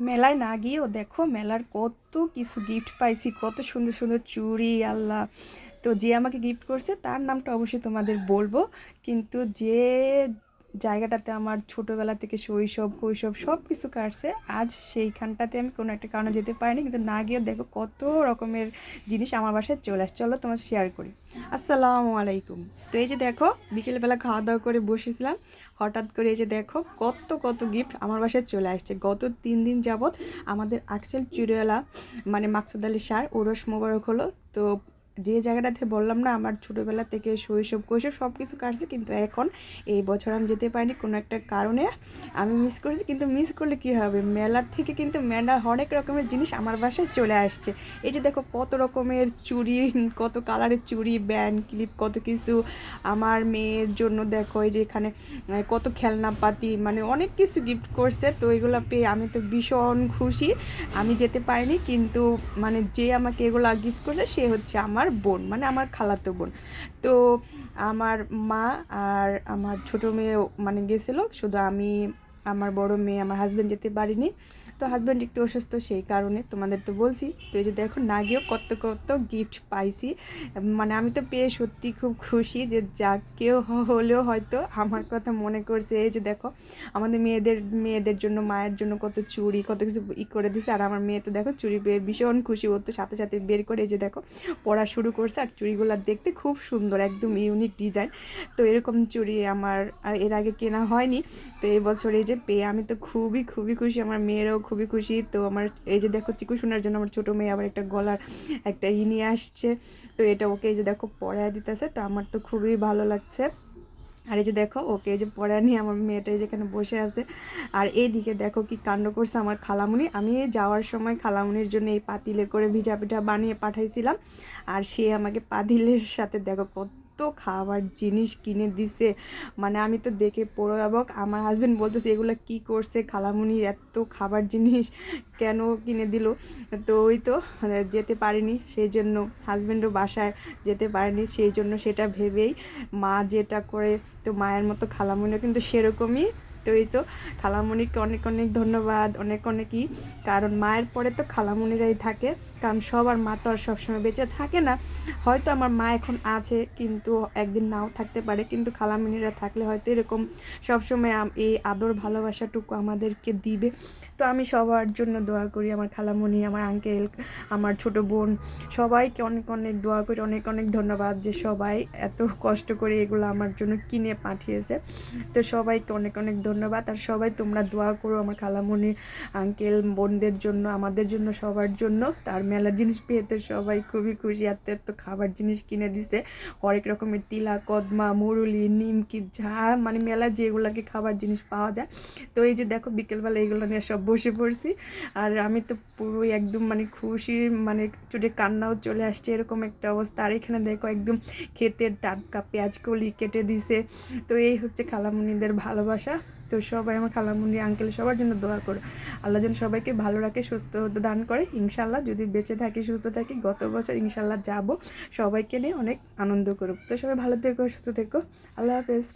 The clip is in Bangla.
মেলায় না গিয়েও দেখো মেলার কত কিছু গিফট পাইছি, কত সুন্দর সুন্দর চুড়ি, আল্লাহ। তো যে আমাকে গিফট করছে, তার নামটা অবশ্যই তোমাদের বলব। কিন্তু যে জায়গাটাতে আমার ছোটোবেলা থেকে শৈশব, কৈশব সব কিছু কাটছে। আজ সেইখানটাতে আমি কোনো একটা কারণে যেতে পারিনি, কিন্তু না গিয়ে দেখো কত রকমের জিনিস আমার বাসায় চলে আসছে। চলো তোমার শেয়ার করি। আসসালামু আলাইকুম। তো এই যে দেখো, বিকেলবেলা খাওয়া দাওয়া করে বসেছিলাম। হঠাৎ করে এই যে দেখো কত কত গিফট আমার বাসায় চলে আসছে। গত তিন দিন যাবৎ আমাদের আকসেল চুরিওয়ালা মানে মাকসুদ আলী সার ওরস মোবারক হলো। তো যে জায়গাটাতে বললাম না, আমার ছোটোবেলা থেকে শৈশব কৈশব সব কিছু কাটছে, কিন্তু এখন এই বছর আমি যেতে পারিনি কোনো একটা কারণে। আমি মিস করেছি, কিন্তু মিস করলে কী হবে? মেলার থেকে কিন্তু মেলার অনেক রকমের জিনিস আমার বাসায় চলে আসছে। এই যে দেখো কত রকমের চুড়ি, কত কালারের চুড়ি, ব্যান্ড, ক্লিপ, কত কিছু। আমার মেয়ের জন্য দেখো এই যে এখানে কত খেলনাপাতি মানে অনেক কিছু গিফট করছে, তো এগুলো পেয়ে আমি তো ভীষণ খুশি। আমি যেতে পারিনি, কিন্তু মানে যে আমাকে এগুলো গিফট করছে, সে হচ্ছে আমার বোন মানে আমার খালাতো বোন। তো আমার মা আর আমার ছোট মেয়ে মানে গেছিল। শুধু আমি, আমার বড় মেয়ে, আমার হাজব্যান্ড যেতে পারিনি। তো হাজব্যান্ড একটু অসুস্থ সেই কারণে তোমাদের তো বলছি, তো এই যে দেখো না গিয়েও কত কত গিফট পাইছি। মানে আমি তো পেয়ে সত্যি খুব খুশি যে যা কেউ হলেও হয়তো আমার কথা মনে করছে। এই যে দেখো, আমাদের মেয়েদের মেয়েদের জন্য, মায়ের জন্য কত চুড়ি, কত কিছু ই করে দিছে। আর আমার মেয়ে তো দেখো চুড়ি পেয়ে ভীষণ খুশি। ও তো সাথে সাথে বের করে এই যে দেখো পড়া শুরু করছে আর চুড়িগুলো দেখতে খুব সুন্দর, একদম ইউনিক ডিজাইন তো এরকম চুড়ি আমার, এর আগে কেনা হয়নি। তো এই বছর এই যে পেয়ে আমি তো খুবই খুবই খুশি। আমার মেয়েরাও খুবই খুশি। তো আমার এই যে দেখো চিকু শোনার জন্য আমার ছোটো মেয়ে আবার একটা গলার একটা ই নিয়ে আসছে। তো এটা ওকে এই যে দেখো পড়ায় দিতেছে। তো আমার তো খুবই ভালো লাগছে। আর এই যে দেখো ওকে এই যে পড়া নিয়ে আমার মেয়েটা এই যেখানে বসে আছে। আর এইদিকে দেখো কি কাণ্ড করছে আমার খালামুনি। আমি যাওয়ার সময় খালামুনির জন্য এই পাতিলে করে ভিজা পিঠা বানিয়ে পাঠাইছিলাম। আর সে আমাকে পাতিলের সাথে দেখো কত খাবার জিনিস কিনে দিছে। মানে আমি তো দেখে পুরো অবাক আমার হাজবেন্ড বলতেছে, এগুলো কি করছে খালামুনি? এত খাবার জিনিস কেন কিনে দিল? তো ওই তো যেতে পারিনি। সেই জন্য হাজব্যান্ডও বাসায় যেতে পারেনি। সেই জন্য সেটা ভেবেই মা যেটা করে, তো মায়ের মতো খালামুনিও কিন্তু সেরকমই। তো এই তো, খালামুনিকে অনেক অনেক ধন্যবাদ, অনেক অনেকই। কারণ মায়ের পরে তো খালামুনিরাই থাকে। কারণ সবার মা তো আর সবসময় বেঁচে থাকে না। হয়তো আমার মা এখন আছে, কিন্তু একদিন নাও থাকতে পারে। কিন্তু খালামুনিরা থাকলে হয়তো এরকম সবসময় এই আদর ভালোবাসাটুকু আমাদেরকে দিবে। তো আমি সবার জন্য দোয়া করি আমার খালামুনি আমার আঙ্কেল আমার ছোট বোন, সবাইকে অনেক অনেক দোয়া করি, অনেক অনেক ধন্যবাদ যে সবাই এত কষ্ট করে এগুলো আমার জন্য কিনে পাঠিয়েছে। তো সবাইকে অনেক অনেক ধন্যবাদ। আর সবাই তোমরা দোয়া করো আমার খালামুনি আঙ্কেল বোনদের জন্য, আমাদের জন্য, সবার জন্য, তার মেলার জিনিস পেয়ে তো সবাই খুবই খুশি। এত এত খাবার জিনিস কিনে দিছে। হরেক রকমের তিলা, কদমা, মুরুলি, নিমকি যা মানে মেলা যেগুলোকে খাবার জিনিস পাওয়া যায়। তো এই যে দেখো বিকেলবেলা এইগুলো নিয়ে সব বসে পড়ছি। আর আমি তো পুরোই একদম মানে খুশি মানে চোটে কান্নাও চলে আসছে, এরকম একটা অবস্থা। আর এখানে দেখো একদম ক্ষেতের টাটকা পেঁয়াজ কলি কেটে দিছে। তো এই হচ্ছে খালামুনিদের ভালোবাসা। তো সবাই আমার খালামুনি আঙ্কেল, সবার জন্য দোয়া করো। আল্লাহ যেন সবাইকে ভালো রাখে, সুস্থ দান করে। ইনশাল্লাহ যদি বেঁচে থাকি, সুস্থ থাকি, গত বছর ইনশাল্লাহ যাব। সবাইকে নিয়ে অনেক আনন্দ করব। তো সবাই ভালো থেকো, সুস্থ থেকো। আল্লাহ হাফেজ।